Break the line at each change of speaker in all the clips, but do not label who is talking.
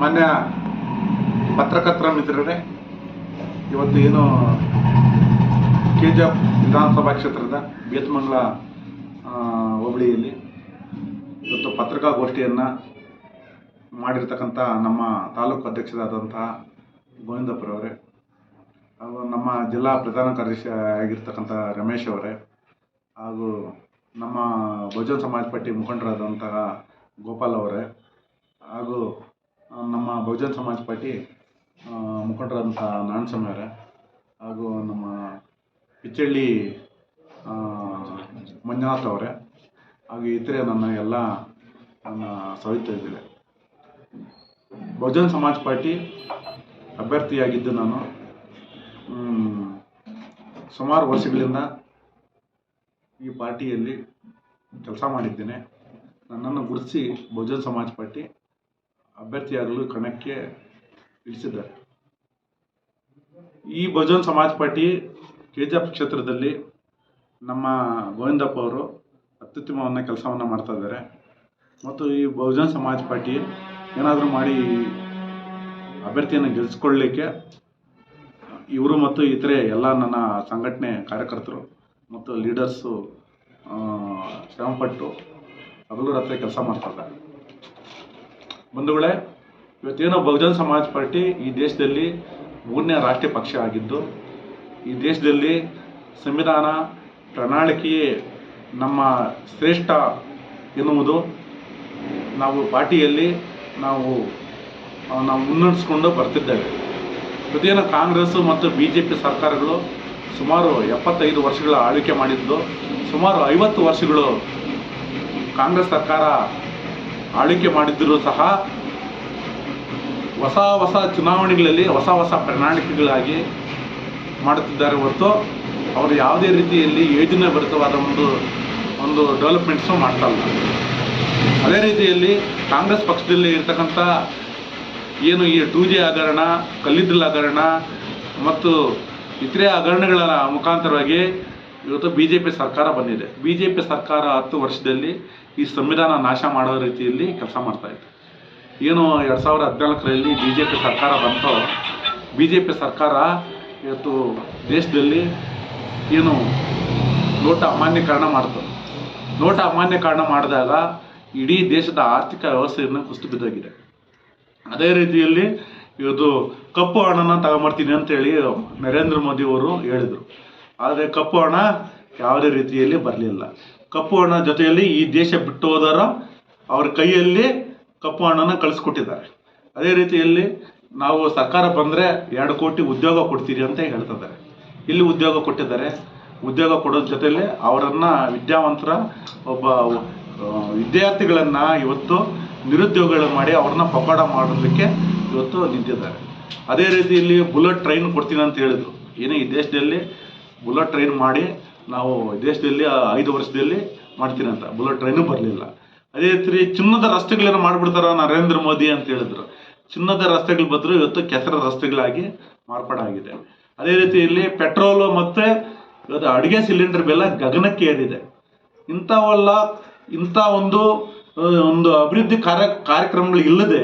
ಮಾನ್ಯ ಪತ್ರಕರ್ತರ ಮಿತ್ರರೇ, ಇವತ್ತು ಏನು ಕೆ ಜಿ ಎಫ್ ವಿಧಾನಸಭಾ ಕ್ಷೇತ್ರದ ಬೇತಮಂಗಲ ಹೋಬಳಿಯಲ್ಲಿ ಇವತ್ತು ಪತ್ರಿಕಾಗೋಷ್ಠಿಯನ್ನು ಮಾಡಿರ್ತಕ್ಕಂಥ ನಮ್ಮ ತಾಲೂಕು ಅಧ್ಯಕ್ಷರಾದಂತಹ ಗೋವಿಂದಪ್ಪರವರೇ ಹಾಗೂ ನಮ್ಮ ಜಿಲ್ಲಾ ಪ್ರಧಾನ ಕಾರ್ಯದರ್ಶಿ ಆಗಿರ್ತಕ್ಕಂಥ ರಮೇಶ್ ಅವರೇ, ಹಾಗೂ ನಮ್ಮ ಬಹುಜನ ಸಮಾಜ ಪಟ್ಟಿ ಮುಖಂಡರಾದಂತಹ ಗೋಪಾಲ್ ಅವರೇ, ಹಾಗೂ ನಮ್ಮ ಬಹುಜನ ಸಮಾಜ ಪಾರ್ಟಿ ಮುಖಂಡರಾದಂಥ ಮುಖಂಡರಾದಂತಹ ನಾರಾಯಣಸ್ವಾಮಿ ಅವರೇ, ಹಾಗೂ ನಮ್ಮ ಪಿಚ್ಚಳ್ಳಿ ಮಂಜುನಾಥ್ ಅವರೇ, ಹಾಗೂ ಇತರೆ ನನ್ನ ಎಲ್ಲ, ನನ್ನ ಸಹಿತರಿದ್ದಾರೆ ಬಹುಜನ ಸಮಾಜ ಪಾರ್ಟಿ ಅಭ್ಯರ್ಥಿಯಾಗಿದ್ದು ನಾನು ಸುಮಾರು ವರ್ಷಗಳಿಂದ ಈ ಪಾರ್ಟಿಯಲ್ಲಿ ಕೆಲಸ ಮಾಡಿದ್ದೇನೆ. ನನ್ನನ್ನು ಗುರುತಿಸಿ ಬಹುಜನ ಸಮಾಜ ಪಾರ್ಟಿ ಅಭ್ಯರ್ಥಿಯಾಗಲು ಕಣಕ್ಕೆ ಇಳಿಸಿದ್ದಾರೆ. ಈ ಬಹುಜನ್ ಸಮಾಜ ಪಾರ್ಟಿ ಕೆ ಕ್ಷೇತ್ರದಲ್ಲಿ ನಮ್ಮ ಗೋವಿಂದಪ್ಪ ಅವರು ಅತ್ಯುತ್ತಮವನ್ನ ಕೆಲಸವನ್ನು ಮಾಡ್ತಾ ಇದ್ದಾರೆ. ಮತ್ತು ಈ ಬಹುಜನ್ ಸಮಾಜ ಪಾರ್ಟಿ ಏನಾದರೂ ಮಾಡಿ ಅಭ್ಯರ್ಥಿಯನ್ನು ಗೆಲ್ಲಿಸ್ಕೊಳ್ಳಲಿಕ್ಕೆ ಇವರು ಮತ್ತು ಇತರೆ ಎಲ್ಲ ನನ್ನ ಸಂಘಟನೆ ಕಾರ್ಯಕರ್ತರು ಮತ್ತು ಲೀಡರ್ಸು ಶ್ರಮಪಟ್ಟು ಹಗಲು ರಾತ್ರಿ ಕೆಲಸ ಮಾಡ್ತಾರೆ ಬಂಧುಗಳೇ, ಇವತ್ತೇನೋ ಬಹುಜನ ಸಮಾಜ ಪಾರ್ಟಿ ಈ ದೇಶದಲ್ಲಿ ಮೂರನೇ ರಾಷ್ಟ್ರೀಯ ಪಕ್ಷ ಆಗಿದ್ದು, ಈ ದೇಶದಲ್ಲಿ ಸಂವಿಧಾನ ಪ್ರಣಾಳಿಕೆಯೇ ನಮ್ಮ ಶ್ರೇಷ್ಠ ಎನ್ನುವುದು ನಾವು ಪಾರ್ಟಿಯಲ್ಲಿ ನಾವು ನಾವು ಮುನ್ನಡೆಸ್ಕೊಂಡು ಬರ್ತಿದ್ದೇವೆ. ಇವತ್ತೇನು ಕಾಂಗ್ರೆಸ್ಸು ಮತ್ತು ಬಿ ಜೆ ಪಿ ಸರ್ಕಾರಗಳು ಸುಮಾರು ಎಪ್ಪತ್ತೈದು ವರ್ಷಗಳ ಆಳ್ವಿಕೆ ಮಾಡಿದ್ದು, ಸುಮಾರು ಐವತ್ತು ವರ್ಷಗಳು ಕಾಂಗ್ರೆಸ್ ಸರ್ಕಾರ ಆಳ್ವಿಕೆ ಮಾಡಿದ್ದರೂ ಸಹ ಹೊಸ ಹೊಸ ಚುನಾವಣೆಗಳಲ್ಲಿ, ಹೊಸ ಹೊಸ ಪ್ರಣಾಳಿಕೆಗಳಾಗಿ ಮಾಡುತ್ತಿದ್ದಾರೆ ಹೊರತು ಅವರು ಯಾವುದೇ ರೀತಿಯಲ್ಲಿ ಯೋಜನೆ ಭರಿತವಾದ ಒಂದು ಒಂದು ಡೆವಲಪ್ಮೆಂಟ್ಸು ಮಾಡ್ತಾ ಇಲ್ಲ ಅದೇ ರೀತಿಯಲ್ಲಿ ಕಾಂಗ್ರೆಸ್ ಪಕ್ಷದಲ್ಲಿ ಇರ್ತಕ್ಕಂಥ ಏನು ಈ ಟೂ ಜಿ ಹಗರಣ, ಕಲ್ಲಿದ್ದಲು ಹಗರಣ ಮತ್ತು ಇತರೆ ಹಗರಣಗಳ ಮುಖಾಂತರವಾಗಿ ಇವತ್ತು ಬಿ ಜೆ ಪಿ ಸರ್ಕಾರ ಬಂದಿದೆ. ಬಿ ಜೆ ಪಿ ಸರ್ಕಾರ ಹತ್ತು ವರ್ಷದಲ್ಲಿ ಈ ಸಂವಿಧಾನ ನಾಶ ಮಾಡೋ ರೀತಿಯಲ್ಲಿ ಕೆಲಸ ಮಾಡ್ತಾ ಇದೆ ಏನು ಎರಡು ಸಾವಿರದ ಹದಿನಾಲ್ಕರಲ್ಲಿ ಬಿ ಜೆ ಪಿ ಸರ್ಕಾರ ಬಂತೋ ಬಿ ಜೆ ಪಿ ಸರ್ಕಾರ ಇವತ್ತು ದೇಶದಲ್ಲಿ ಏನು ನೋಟ ಅಮಾನ್ಯೀಕರಣ ಮಾಡ್ತು. ನೋಟ ಅಮಾನ್ಯೀಕರಣ ಮಾಡಿದಾಗ ಇಡೀ ದೇಶದ ಆರ್ಥಿಕ ವ್ಯವಸ್ಥೆಯನ್ನು ಕುಸಿದು ಬಿದ್ದಾಗಿದೆ. ಅದೇ ರೀತಿಯಲ್ಲಿ ಇವತ್ತು ಕಪ್ಪು ಹಣನ ತಗೊಂಬರ್ತೀನಿ ಅಂತೇಳಿ ನರೇಂದ್ರ ಮೋದಿ ಅವರು ಹೇಳಿದರು. ಆದರೆ ಕಪ್ಪು ಹಣ ಯಾವುದೇ ರೀತಿಯಲ್ಲಿ ಬರಲಿಲ್ಲ. ಕಪ್ಪು ಹಣ ಜೊತೆಯಲ್ಲಿ ಈ ದೇಶ ಬಿಟ್ಟು ಹೋದರ ಅವ್ರ ಕೈಯಲ್ಲಿ ಕಪ್ಪು ಹಣನ ಕಳಿಸ್ಕೊಟ್ಟಿದ್ದಾರೆ. ಅದೇ ರೀತಿಯಲ್ಲಿ ನಾವು ಸರ್ಕಾರ ಬಂದರೆ ಎರಡು ಕೋಟಿ ಉದ್ಯೋಗ ಕೊಡ್ತೀರಿ ಅಂತ ಹೇಳ್ತಿದ್ದಾರೆ. ಇಲ್ಲಿ ಉದ್ಯೋಗ ಕೊಟ್ಟಿದ್ದಾರೆ. ಉದ್ಯೋಗ ಕೊಡೋದ್ರ ಜೊತೆಯಲ್ಲಿ ಅವರನ್ನು ವಿದ್ಯಾವಂತರ ಒಬ್ಬ ವಿದ್ಯಾರ್ಥಿಗಳನ್ನು ಇವತ್ತು ನಿರುದ್ಯೋಗಗಳು ಮಾಡಿ ಅವ್ರನ್ನ ಪಕೋಡ ಮಾಡೋದಕ್ಕೆ ಇವತ್ತು ನಿಂತಿದ್ದಾರೆ. ಅದೇ ರೀತಿಯಲ್ಲಿ ಬುಲೆಟ್ ಟ್ರೈನ್ ಕೊಡ್ತೀನಿ ಅಂತ ಹೇಳಿದರು. ಏನೇ ಈ ದೇಶದಲ್ಲಿ ಬುಲೆಟ್ ಟ್ರೈನ್ ಮಾಡಿ ನಾವು ದೇಶದಲ್ಲಿ ಐದು ವರ್ಷದಲ್ಲಿ ಮಾಡ್ತೀನಿ ಅಂತ. ಬುಲೆಟ್ ಟ್ರೈನು ಬರಲಿಲ್ಲ. ಅದೇ ರೀತಿ ಚಿನ್ನದ ರಸ್ತೆಗಳೇನು ಮಾಡಿಬಿಡ್ತಾರ ನರೇಂದ್ರ ಮೋದಿ ಅಂತ ಹೇಳಿದ್ರು. ಚಿನ್ನದ ರಸ್ತೆಗಳ ಬದಲು ಇವತ್ತು ಕೆಸರ ರಸ್ತೆಗಳಾಗಿ ಮಾರ್ಪಾಡಾಗಿದೆ. ಅದೇ ರೀತಿ ಇಲ್ಲಿ ಪೆಟ್ರೋಲು ಮತ್ತು ಇವತ್ತು ಅಡುಗೆ ಸಿಲಿಂಡರ್ ಬೆಲ್ಲ ಗಗನಕ್ಕೆ ಏರಿದೆ. ಇಂಥವೆಲ್ಲ, ಇಂಥ ಒಂದು ಒಂದು ಅಭಿವೃದ್ಧಿ ಕಾರ್ಯ, ಕಾರ್ಯಕ್ರಮಗಳು ಇಲ್ಲದೆ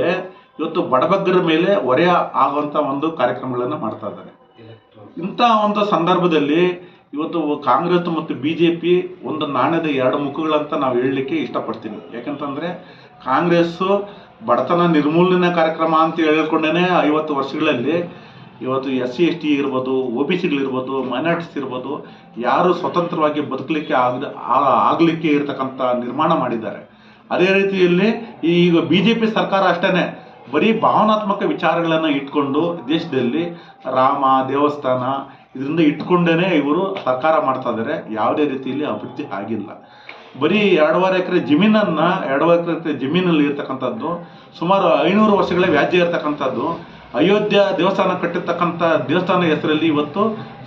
ಇವತ್ತು ಬಡಬಗ್ಗರ ಮೇಲೆ ಹೊರೆ ಆಗುವಂಥ ಒಂದು ಕಾರ್ಯಕ್ರಮಗಳನ್ನು ಮಾಡ್ತಾ ಇದ್ದಾರೆ. ಇಂಥ ಒಂದು ಸಂದರ್ಭದಲ್ಲಿ ಇವತ್ತು ಕಾಂಗ್ರೆಸ್ ಮತ್ತು ಬಿ ಜೆ ಪಿ ಒಂದು ನಾಣ್ಯದ ಎರಡು ಮುಖಗಳಂತ ನಾವು ಹೇಳಲಿಕ್ಕೆ ಇಷ್ಟಪಡ್ತೀನಿ. ಯಾಕಂತಂದರೆ ಕಾಂಗ್ರೆಸ್ಸು ಬಡತನ ನಿರ್ಮೂಲನೆ ಕಾರ್ಯಕ್ರಮ ಅಂತ ಹೇಳ್ಕೊಂಡೇ ಐವತ್ತು ವರ್ಷಗಳಲ್ಲಿ ಇವತ್ತು ಎಸ್ ಸಿ, ಎಸ್ ಟಿ ಇರ್ಬೋದು, ಒ ಬಿ ಸಿಗಳಿರ್ಬೋದು ಮೈನಾರಿಟೀಸ್ ಇರ್ಬೋದು, ಯಾರು ಸ್ವತಂತ್ರವಾಗಿ ಬದುಕಲಿಕ್ಕೆ ಆಗ ಆಗಲಿಕ್ಕೆ ಇರತಕ್ಕಂಥ ನಿರ್ಮಾಣ ಮಾಡಿದ್ದಾರೆ. ಅದೇ ರೀತಿಯಲ್ಲಿ ಈಗ ಬಿ ಜೆ ಪಿ ಸರ್ಕಾರ ಅಷ್ಟೇ ಬರೀ ಭಾವನಾತ್ಮಕ ವಿಚಾರಗಳನ್ನು ಇಟ್ಕೊಂಡು ದೇಶದಲ್ಲಿ ರಾಮ, ದೇವಸ್ಥಾನ ಇದರಿಂದ ಇಟ್ಕೊಂಡೇ ಇವರು ಸರ್ಕಾರ ಮಾಡ್ತಾ ಇದ್ದಾರೆ ಯಾವುದೇ ರೀತಿಯಲ್ಲಿ ಅಭಿವೃದ್ಧಿ ಆಗಿಲ್ಲ. ಬರೀ ಎರಡೂವರೆ ಎಕರೆ ಜಮೀನನ್ನು, ಎರಡೂವರೆ ಎಕರೆ ಜಮೀನಲ್ಲಿ ಇರ್ತಕ್ಕಂಥದ್ದು, ಸುಮಾರು ಐನೂರು ವರ್ಷಗಳೇ ವ್ಯಾಜ್ಯ ಇರತಕ್ಕಂಥದ್ದು, ಅಯೋಧ್ಯ ದೇವಸ್ಥಾನ ಕಟ್ಟಿರ್ತಕ್ಕಂಥ ದೇವಸ್ಥಾನ ಹೆಸರಲ್ಲಿ ಇವತ್ತು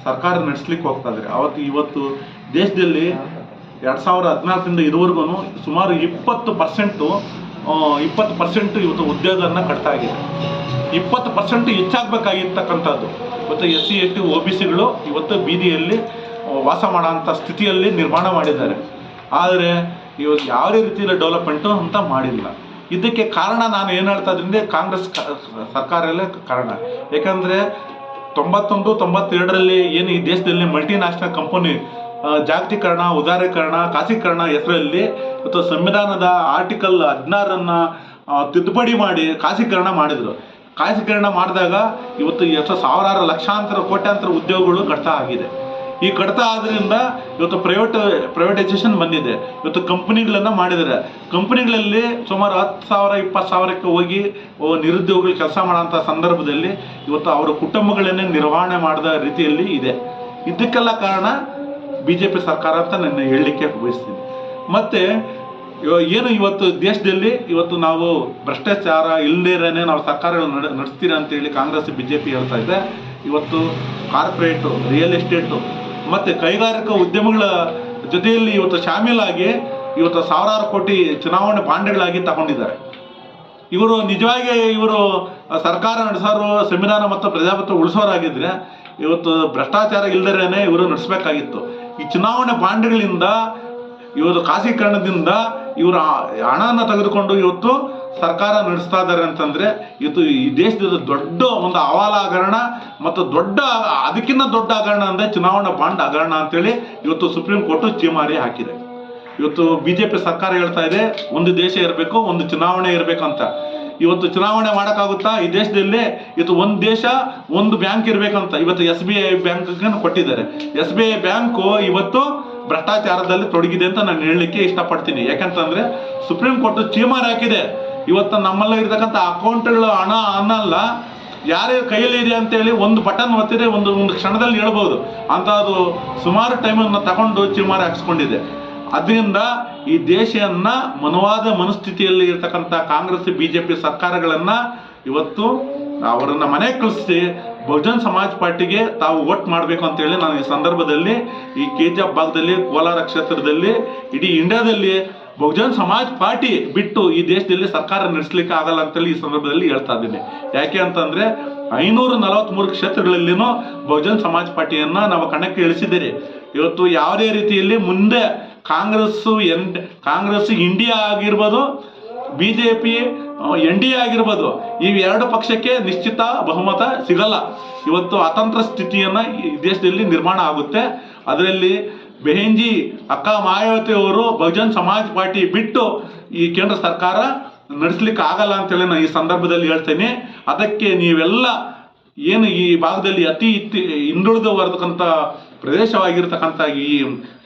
ಸರ್ಕಾರ ನಡೆಸ್ಲಿಕ್ಕೆ ಹೋಗ್ತಾ ಇದ್ದಾರೆ ಅವತ್ತು ಇವತ್ತು ದೇಶದಲ್ಲಿ ಎರಡು ಸಾವಿರದ ಹದಿನಾಲ್ಕರಿಂದ ಇದುವರೆಗೂ ಸುಮಾರು ಇಪ್ಪತ್ತು ಪರ್ಸೆಂಟು ಇಪ್ಪತ್ತು ಪರ್ಸೆಂಟ್ ಇವತ್ತು ಉದ್ಯೋಗನ ಕಟ್ತಾ ಇದೆ ಇಪ್ಪತ್ತು ಪರ್ಸೆಂಟ್ ಹೆಚ್ಚಾಗಬೇಕಾಗಿರ್ತಕ್ಕಂಥದ್ದು. ಇವತ್ತು S C S T O B ಸಿಗಳು ಇವತ್ತು ಬೀದಿಯಲ್ಲಿ ವಾಸ ಮಾಡೋಂಥ ಸ್ಥಿತಿಯಲ್ಲಿ ನಿರ್ಮಾಣ ಮಾಡಿದ್ದಾರೆ. ಆದರೆ ಇವತ್ತು ಯಾವುದೇ ರೀತಿಯಲ್ಲಿ ಡೆವಲಪ್ಮೆಂಟು ಅಂತ ಮಾಡಿಲ್ಲ. ಇದಕ್ಕೆ ಕಾರಣ ನಾನು ಏನು ಹೇಳ್ತಾ ಇದ್ದೀನಿ, ಕಾಂಗ್ರೆಸ್ ಸರ್ಕಾರಲ್ಲೇ ಕಾರಣ. ಯಾಕಂದರೆ ತೊಂಬತ್ತೊಂದು ತೊಂಬತ್ತೆರಡರಲ್ಲಿ ಏನು ಈ ದೇಶದಲ್ಲಿ ಮಲ್ಟಿ ನ್ಯಾಷನಲ್ ಕಂಪನಿ ಜಾಗತೀಕರಣ, ಉದಾರೀಕರಣ, ಖಾಸಗೀಕರಣ ಹೆಸರಲ್ಲಿ ಇವತ್ತು ಸಂವಿಧಾನದ ಆರ್ಟಿಕಲ್ ಹದಿನಾರನ್ನು ತಿದ್ದುಪಡಿ ಮಾಡಿ ಖಾಸಗೀಕರಣ ಮಾಡಿದರು. ಖಾಸಗೀಕರಣ ಮಾಡಿದಾಗ ಇವತ್ತು ಎಷ್ಟು ಸಾವಿರಾರು ಲಕ್ಷಾಂತರ, ಕೋಟ್ಯಾಂತರ ಉದ್ಯೋಗಗಳು ಕಡಿತ ಆಗಿದೆ. ಈ ಕಡಿತ ಆದ್ರಿಂದ ಇವತ್ತು ಪ್ರೈವೇಟ್ ಪ್ರೈವೇಟೈಸೇಷನ್ ಬಂದಿದೆ. ಇವತ್ತು ಕಂಪ್ನಿಗಳನ್ನು ಮಾಡಿದ್ದಾರೆ. ಕಂಪ್ನಿಗಳಲ್ಲಿ ಸುಮಾರು ಹತ್ತು ಸಾವಿರ, ಇಪ್ಪತ್ತು ಸಾವಿರಕ್ಕೆ ಹೋಗಿ ನಿರುದ್ಯೋಗಿಗಳು ಕೆಲಸ ಮಾಡೋಂಥ ಸಂದರ್ಭದಲ್ಲಿ ಇವತ್ತು ಅವರ ಕುಟುಂಬಗಳನ್ನೇ ನಿರ್ವಹಣೆ ಮಾಡಿದ ರೀತಿಯಲ್ಲಿ ಇದೆ. ಇದಕ್ಕೆಲ್ಲ ಕಾರಣ ಬಿ ಜೆ ಪಿ ಸರ್ಕಾರ ಅಂತ ನಾನು ಹೇಳಲಿಕ್ಕೆ ಬಯಸ್ತೀನಿ. ಮತ್ತು ಏನು ಇವತ್ತು ದೇಶದಲ್ಲಿ ಇವತ್ತು ನಾವು ಭ್ರಷ್ಟಾಚಾರ ಇಲ್ಲದೇನೆ ನಾವು ಸರ್ಕಾರ ನಡೆ ನಡೆಸ್ತೀರ ಅಂತೇಳಿ ಕಾಂಗ್ರೆಸ್ ಬಿ ಜೆ ಪಿ ಹೇಳ್ತಾ ಇದೆ. ಇವತ್ತು ಕಾರ್ಪೊರೇಟು, ರಿಯಲ್ ಎಸ್ಟೇಟು, ಮತ್ತು ಕೈಗಾರಿಕಾ ಉದ್ಯಮಗಳ ಜೊತೆಯಲ್ಲಿ ಇವತ್ತು ಶಾಮೀಲಾಗಿ ಇವತ್ತು ಸಾವಿರಾರು ಕೋಟಿ ಚುನಾವಣೆ ಬಾಂಡ್ಗಳಾಗಿ ತಗೊಂಡಿದ್ದಾರೆ. ಇವರು ನಿಜವಾಗಿ ಇವರು ಸರ್ಕಾರ ನಡೆಸೋರು ಸಂವಿಧಾನ ಮತ್ತು ಪ್ರಜಾಪ್ರಭುತ್ವ ಉಳಿಸೋರಾಗಿದ್ರೆ ಇವತ್ತು ಭ್ರಷ್ಟಾಚಾರ ಇಲ್ಲದೇನೆ ಇವರು ನಡೆಸಬೇಕಾಗಿತ್ತು. ಈ ಚುನಾವಣೆ ಬಾಂಡ್ಗಳಿಂದ, ಇವರು ಖಾಸೀಕರಣದಿಂದ ಇವರು ಹಣನ ತೆಗೆದುಕೊಂಡು ಇವತ್ತು ಸರ್ಕಾರ ನಡೆಸ್ತಾ ಇದ್ದಾರೆ ಅಂತಂದ್ರೆ, ಇವತ್ತು ಈ ದೇಶದ ದೊಡ್ಡ ಒಂದು ಅವಾಲ ಹಗರಣ ಮತ್ತು ದೊಡ್ಡ, ಅದಕ್ಕಿಂತ ದೊಡ್ಡ ಹಗರಣ ಅಂದ್ರೆ ಚುನಾವಣಾ ಬಾಂಡ್ ಹಗರಣ ಅಂತೇಳಿ ಇವತ್ತು ಸುಪ್ರೀಂ ಕೋರ್ಟ್ ಚೀಮಾರಿ ಹಾಕಿದೆ. ಇವತ್ತು ಬಿ ಜೆ ಪಿ ಸರ್ಕಾರ ಹೇಳ್ತಾ ಇದೆ, ಒಂದು ದೇಶ ಇರಬೇಕು, ಒಂದು ಚುನಾವಣೆ ಇರಬೇಕು ಅಂತ ಇವತ್ತು ಚುನಾವಣೆ ಮಾಡೋಕ್ಕಾಗುತ್ತಾ? ಈ ದೇಶದಲ್ಲಿ ಇದು ಒಂದು ದೇಶ, ಒಂದು ಬ್ಯಾಂಕ್ ಇರಬೇಕಂತ ಇವತ್ತು ಎಸ್ ಬಿ ಐ ಬ್ಯಾಂಕ್ ಕೊಟ್ಟಿದ್ದಾರೆ. ಎಸ್ ಬಿ ಐ ಬ್ಯಾಂಕು ಇವತ್ತು ಭ್ರಷ್ಟಾಚಾರದಲ್ಲಿ ತೊಡಗಿದೆ ಅಂತ ನಾನು ಹೇಳಲಿಕ್ಕೆ ಇಷ್ಟಪಡ್ತೀನಿ. ಯಾಕಂತಂದ್ರೆ ಸುಪ್ರೀಂ ಕೋರ್ಟ್ ಚೀಮಾರ್ ಹಾಕಿದೆ. ಇವತ್ತು ನಮ್ಮಲ್ಲಿ ಇರತಕ್ಕಂಥ ಅಕೌಂಟ್ಗಳು ಹಣ ಅನ್ನಲ್ಲ ಯಾರ್ಯಾರ ಕೈಯಲ್ಲಿ ಇದೆ ಅಂತೇಳಿ ಒಂದು ಬಟನ್ ಒತ್ತಿದ್ರೆ ಒಂದು ಒಂದು ಕ್ಷಣದಲ್ಲಿ ಹೇಳ್ಬೋದು. ಅಂತ ಅದು ಸುಮಾರು ಟೈಮನ್ನು ತಗೊಂಡು ಚೀಮಾರಿ ಹಾಕ್ಸ್ಕೊಂಡಿದೆ ಅದರಿಂದ ಈ ದೇಶವನ್ನ ಮನವಾದ ಮನಸ್ಥಿತಿಯಲ್ಲಿ ಇರತಕ್ಕಂಥ ಕಾಂಗ್ರೆಸ್ ಬಿ ಜೆ ಪಿ ಸರ್ಕಾರಗಳನ್ನು ಇವತ್ತು ಅವರನ್ನು ಮನೆ ಕಳಿಸಿ ಬಹುಜನ್ ಸಮಾಜ್ ಪಾರ್ಟಿಗೆ ತಾವು ವೋಟ್ ಮಾಡಬೇಕು ಅಂತೇಳಿ ನಾನು ಈ ಸಂದರ್ಭದಲ್ಲಿ ಈ ಕೆ ಜಿ ಎಫ್ ಭಾಗದಲ್ಲಿ ಕೋಲಾರ ಕ್ಷೇತ್ರದಲ್ಲಿ, ಇಡೀ ಇಂಡಿಯಾದಲ್ಲಿ ಬಹುಜನ್ ಸಮಾಜ್ ಪಾರ್ಟಿ ಬಿಟ್ಟು ಈ ದೇಶದಲ್ಲಿ ಸರ್ಕಾರ ನಡೆಸಲಿಕ್ಕೆ ಆಗಲ್ಲ ಅಂತೇಳಿ ಈ ಸಂದರ್ಭದಲ್ಲಿ ಹೇಳ್ತಾ ಇದ್ದೀನಿ. ಯಾಕೆ ಅಂತಂದ್ರೆ ಐನೂರ ನಲವತ್ಮೂರು ಕ್ಷೇತ್ರಗಳಲ್ಲಿನೂ ಬಹುಜನ್ ಸಮಾಜ್ ಪಾರ್ಟಿಯನ್ನ ನಾವು ಕಣಕ್ಕೆ ಇಳಿಸಿದ್ದೀರಿ. ಇವತ್ತು ಯಾವುದೇ ರೀತಿಯಲ್ಲಿ ಮುಂದೆ ಕಾಂಗ್ರೆಸ್ ಎನ್ ಕಾಂಗ್ರೆಸ್ ಇಂಡಿಯಾ ಆಗಿರ್ಬೋದು B J P N D A ಆಗಿರ್ಬೋದು, ಈ ಎರಡು ಪಕ್ಷಕ್ಕೆ ನಿಶ್ಚಿತ ಬಹುಮತ ಸಿಗಲ್ಲ. ಇವತ್ತು ಅತಂತ್ರ ಸ್ಥಿತಿಯನ್ನು ಈ ದೇಶದಲ್ಲಿ ನಿರ್ಮಾಣ ಆಗುತ್ತೆ. ಅದರಲ್ಲಿ ಬೆಹೆಂಜಿ ಅಕ್ಕ ಮಾಯಾವತಿ ಅವರು ಬಹುಜನ್ ಸಮಾಜ್ ಪಾರ್ಟಿ ಬಿಟ್ಟು ಈ ಕೇಂದ್ರ ಸರ್ಕಾರ ನಡೆಸ್ಲಿಕ್ಕೆ ಆಗಲ್ಲ ಅಂತೇಳಿ ನಾನು ಈ ಸಂದರ್ಭದಲ್ಲಿ ಹೇಳ್ತೇನೆ. ಅದಕ್ಕೆ ನೀವೆಲ್ಲ ಏನು ಈ ಭಾಗದಲ್ಲಿ ಅತಿ ಹಿಂದುಳಿದು ಬರತಕ್ಕಂಥ ಪ್ರದೇಶವಾಗಿರ್ತಕ್ಕಂಥ ಈ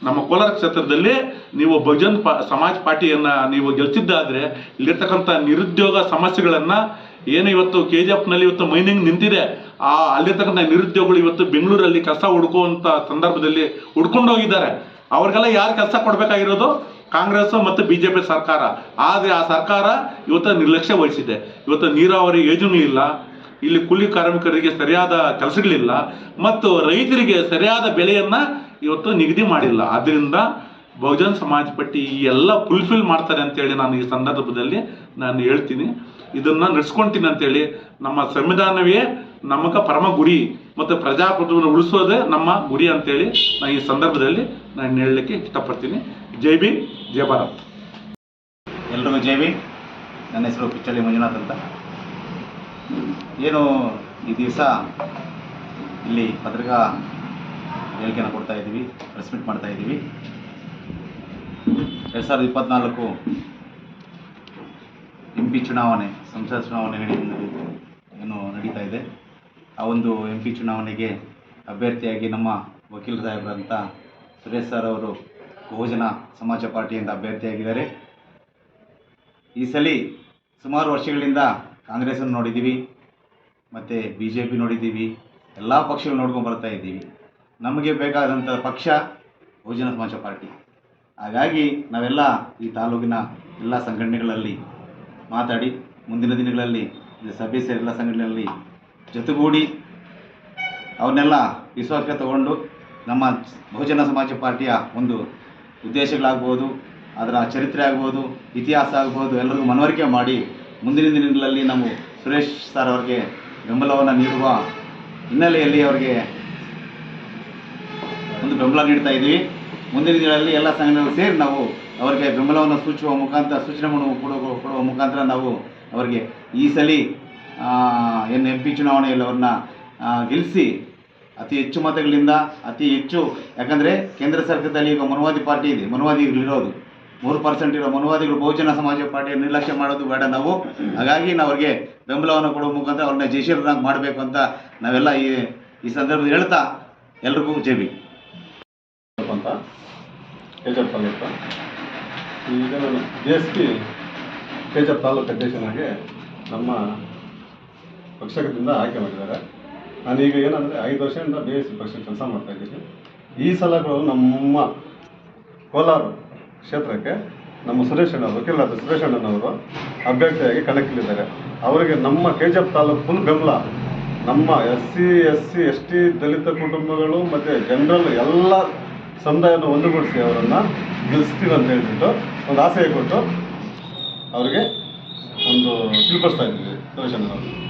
ನಮ್ಮ ಕೋಲಾರ ಕ್ಷೇತ್ರದಲ್ಲಿ ನೀವು ಬಹುಜನ್ ಪಾ, ಸಮಾಜ್ ಪಾರ್ಟಿಯನ್ನು ನೀವು ಗೆಲ್ತಿದ್ದಾದರೆ ಇಲ್ಲಿರ್ತಕ್ಕಂಥ ನಿರುದ್ಯೋಗ ಸಮಸ್ಯೆಗಳನ್ನು ಏನು ಇವತ್ತು ಕೆ ಜಿ ಎಫ್ನಲ್ಲಿ ಇವತ್ತು ಮೈನಿಂಗ್ ನಿಂತಿದೆ, ಆ ಅಲ್ಲಿರ್ತಕ್ಕಂಥ ನಿರುದ್ಯೋಗಗಳು ಇವತ್ತು ಬೆಂಗಳೂರಲ್ಲಿ ಕೆಲಸ ಹುಡುಕುವಂಥ ಸಂದರ್ಭದಲ್ಲಿ ಹುಡ್ಕೊಂಡು ಹೋಗಿದ್ದಾರೆ ಅವ್ರಿಗೆಲ್ಲ ಯಾರು ಕೆಲಸ ಕೊಡಬೇಕಾಗಿರೋದು? ಕಾಂಗ್ರೆಸ್ ಮತ್ತು ಬಿ ಜೆ ಪಿ ಸರ್ಕಾರ. ಆದರೆ ಆ ಸರ್ಕಾರ ಇವತ್ತು ನಿರ್ಲಕ್ಷ್ಯ ವಹಿಸಿದೆ. ಇವತ್ತು ನೀರಾವರಿ ಯೋಜನೆ ಇಲ್ಲಿ ಕೂಲಿ ಕಾರ್ಮಿಕರಿಗೆ ಸರಿಯಾದ ಕೆಲಸಗಳಿಲ್ಲ ಮತ್ತು ರೈತರಿಗೆ ಸರಿಯಾದ ಬೆಲೆಯನ್ನು ಇವತ್ತು ನಿಗದಿ ಮಾಡಿಲ್ಲ. ಆದ್ದರಿಂದ ಬಹುಜನ್ ಸಮಾಜ ಪಟ್ಟಿ ಈ ಎಲ್ಲ ಫುಲ್ಫಿಲ್ ಮಾಡ್ತಾರೆ ಅಂತೇಳಿ ನಾನು ಈ ಸಂದರ್ಭದಲ್ಲಿ ನಾನು ಹೇಳ್ತೀನಿ. ಇದನ್ನು ನಡೆಸ್ಕೊಳ್ತೀನಿ ಅಂತೇಳಿ ನಮ್ಮ ಸಂವಿಧಾನವೇ ನಮಗೆ ಪರಮ ಗುರಿ ಮತ್ತು ಪ್ರಜಾಪ್ರಭುತ್ವವನ್ನು ಉಳಿಸೋದೇ ನಮ್ಮ ಗುರಿ ಅಂತೇಳಿ ನಾನು ಈ ಸಂದರ್ಭದಲ್ಲಿ ನಾನು ಹೇಳಲಿಕ್ಕೆ ಇಷ್ಟಪಡ್ತೀನಿ. ಜೈ ಬಿ ಜೈ ಭಾರತ್.
ಎಲ್ರಿಗೂ ಜೈ ಬಿ ನನ್ನ ಹೆಸರು ಪಿಚ್ಚಳ್ಳಿ ಮಂಜುನಾಥ್ ಅಂತ. ಏನು ಈ ದಿವಸ ಇಲ್ಲಿ ಪತ್ರಿಕಾ ಹೇಳಿಕೆಯನ್ನು ಕೊಡ್ತಾ ಇದ್ದೀವಿ ಪ್ರೆಸ್ ಮೀಟ್ ಮಾಡ್ತಾ ಇದ್ದೀವಿ. ಎರಡು ಸಾವಿರದ ಇಪ್ಪತ್ನಾಲ್ಕು ಎಂ ಪಿ ಚುನಾವಣೆ ಸಂಸತ್ ಚುನಾವಣೆ ನಡೆಯುತ್ತೆ ಏನು ನಡೀತಾ ಇದೆ. ಆ ಒಂದು ಎಂ ಪಿ ಚುನಾವಣೆಗೆ ಅಭ್ಯರ್ಥಿಯಾಗಿ ನಮ್ಮ ವಕೀಲ ಸಾಹೇಬರಂತ ಸುರೇಶ್ ಸರ್ ಅವರು ಬಹುಜನ ಸಮಾಜ ಪಾರ್ಟಿಯಿಂದ ಅಭ್ಯರ್ಥಿಯಾಗಿದ್ದಾರೆ. ಈ ಸಲ ಸುಮಾರು ವರ್ಷಗಳಿಂದ ಕಾಂಗ್ರೆಸ್ಸನ್ನು ನೋಡಿದ್ದೀವಿ. ಮತ್ತು ಬಿ ಜೆ ಪಿ ನೋಡಿದ್ದೀವಿ, ಎಲ್ಲ ಪಕ್ಷಗಳು ನೋಡ್ಕೊಂಡು ಬರ್ತಾ ಇದ್ದೀವಿ. ನಮಗೆ ಬೇಕಾದಂಥ ಪಕ್ಷ ಬಹುಜನ ಸಮಾಜ ಪಾರ್ಟಿ. ಹಾಗಾಗಿ ನಾವೆಲ್ಲ ಈ ತಾಲೂಕಿನ ಎಲ್ಲ ಸಂಘಟನೆಗಳಲ್ಲಿ ಮಾತಾಡಿ, ಮುಂದಿನ ದಿನಗಳಲ್ಲಿ ಸಭೆ ಸೇರಿ ಎಲ್ಲ ಸಂಘಟನೆಗಳಲ್ಲಿ ಜೊತೆಗೂಡಿ ಅವನ್ನೆಲ್ಲ ವಿಶ್ವಾಸಕ್ಕೆ ತಗೊಂಡು ನಮ್ಮ ಬಹುಜನ ಸಮಾಜ ಪಾರ್ಟಿಯ ಒಂದು ಉದ್ದೇಶಗಳಾಗ್ಬೋದು, ಅದರ ಚರಿತ್ರೆ ಆಗ್ಬೋದು, ಇತಿಹಾಸ ಆಗ್ಬೋದು ಎಲ್ಲರಿಗೂ ಮನವರಿಕೆ ಮಾಡಿ ಮುಂದಿನ ದಿನಗಳಲ್ಲಿ ನಾವು ಸುರೇಶ್ ಸರ್ ಅವರಿಗೆ ಬೆಂಬಲವನ್ನು ನೀಡುವ ಹಿನ್ನೆಲೆಯಲ್ಲಿ ಅವರಿಗೆ ಒಂದು ಬೆಂಬಲ ನೀಡ್ತಾ ಇದ್ದೀವಿ ಮುಂದಿನ ದಿನಗಳಲ್ಲಿ ಎಲ್ಲ ಸಂಘಗಳು ಸೇರಿ ನಾವು ಅವರಿಗೆ ಬೆಂಬಲವನ್ನು ಸೂಚಿಸುವ ಮುಖಾಂತರ ಸೂಚನೆಗಳನ್ನು ಕೊಡುವ ಕೊಡುವ ಮುಖಾಂತರ ನಾವು ಅವರಿಗೆ ಈ ಸಲ ಏನು ಎಂ ಪಿ ಚುನಾವಣೆಯಲ್ಲಿ ಅವ್ರನ್ನ ಗೆಲ್ಲಿಸಿ ಅತಿ ಹೆಚ್ಚು ಮತಗಳಿಂದ ಅತಿ ಹೆಚ್ಚು, ಯಾಕಂದರೆ ಕೇಂದ್ರ ಸರ್ಕಾರದಲ್ಲಿ ಈಗ ಮನುವಾದಿ ಪಾರ್ಟಿ ಇದೆ. ಮನುವಾದಿಗಳಿರೋದು ಮೂರು ಪರ್ಸೆಂಟ್ ಇರೋ ಮನುವಾದಿಗಳು ಬಹುಜನ ಸಮಾಜ ಪಾರ್ಟಿ ನಿರ್ಲಕ್ಷ್ಯ ಮಾಡೋದು ಬೇಡ ನಾವು. ಹಾಗಾಗಿ ನಾವು ಅವ್ರಿಗೆ ಬೆಂಬಲವನ್ನು ಕೊಡುವ ಮುಖಾಂತರ ಅವ್ರನ್ನ ಜಯಶೀಲರಾಗಿ ಮಾಡಬೇಕು ಅಂತ ನಾವೆಲ್ಲ ಈ ಈ ಸಂದರ್ಭದಲ್ಲಿ ಹೇಳ್ತಾ ಎಲ್ರಿಗೂ ಜೆ ಬಿ
ಅಂತ ಕೆಜಪ್ ತಾಲೂಕು. ಈಗ ನಾನು ಬಿ ಎಸ್ ಪಿ ತಾಲೂಕು ಅಧ್ಯಕ್ಷನಾಗಿ ನಮ್ಮ ಪಕ್ಷದಿಂದ ಆಯ್ಕೆ ಮಾಡಿದ್ದಾರೆ. ಈಗ ಏನಂದರೆ ಐದು ವರ್ಷದಿಂದ ಬಿ ಎಸ್ ಪಿ ಪಕ್ಷ ಕೆಲಸ ಮಾಡ್ತಾ ಇದ್ದೀನಿ. ಈ ಸಲಗಳು ನಮ್ಮ ಕೋಲಾರ ಕ್ಷೇತ್ರಕ್ಕೆ ನಮ್ಮ ಸುರೇಶ್ ಅಣ್ಣವರು ವಕೀಲರಾದ ಸುರೇಶ್ ಅಣ್ಣನವರು ಅಭ್ಯರ್ಥಿಯಾಗಿ ಕಣಕ್ಕಿಳಿದ್ದಾರೆ. ಅವರಿಗೆ ನಮ್ಮ ಕೆಜಪ್ ತಾಲೂಕು ಫುಲ್ ಬೆಂಬಲ. ನಮ್ಮ S C S C S T ದಲಿತ ಕುಟುಂಬಗಳು ಮತ್ತು ಜನರಲ್ ಎಲ್ಲ ಸಮುದಾಯವನ್ನು ಒಂದುಗೂಡಿಸಿ ಅವರನ್ನು ಗೆಲ್ಲಿಸ್ತೀವಿ ಅಂತ ಹೇಳ್ಬಿಟ್ಟು ಒಂದು ಆಸೆ ಕೊಟ್ಟು ಅವರಿಗೆ ಒಂದು ತಿಳ್ಕೊಳ್ತಾ ಇದ್ದೀವಿ ಸುರೇಶ್ ಅಣ್ಣನವರು.